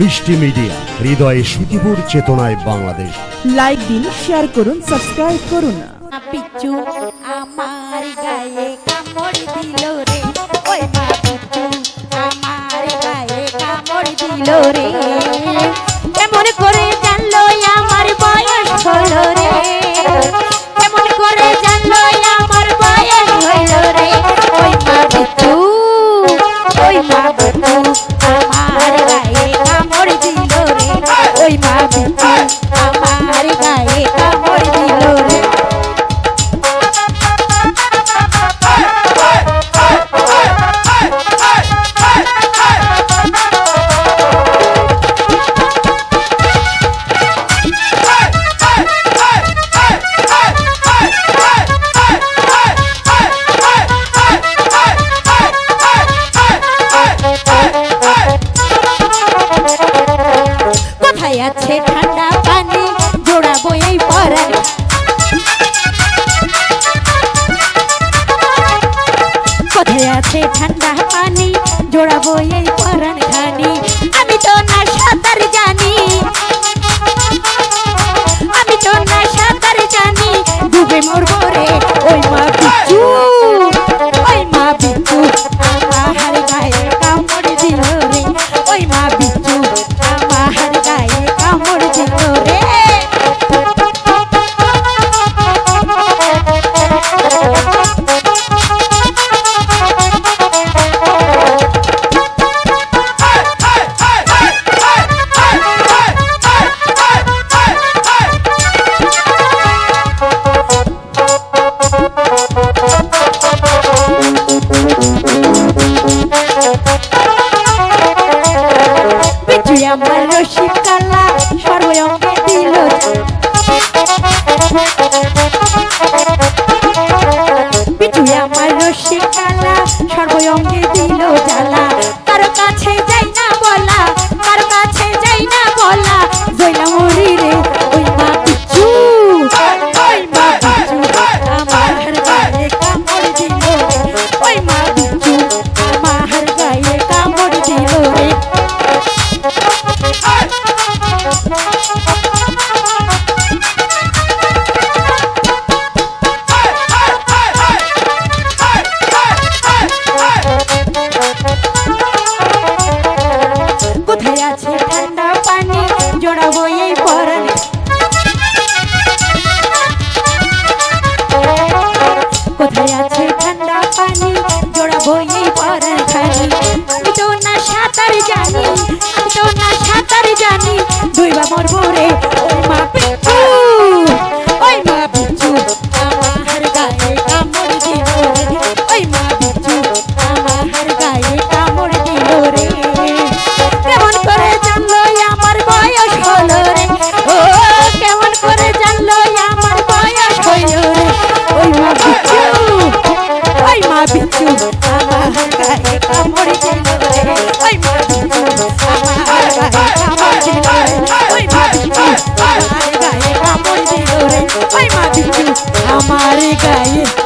মিষ্টি মিডিয়া হৃদয়ে সুখীপুর চেতনায় বাংলাদেশ। লাইক দিন শেয়ার করুন সাবস্ক্রাইব করুন। আমার গায়ে কামড় দিল রে। ওই মা আমার গায়ে কামড় দিল রে। I ora voye paran khani আমার রসিক যাব এই পরাণ কোথায় আছে ঠান্ডা পানি? জোড়াবো এই পরাণ জানি আমি মরবো Bahia.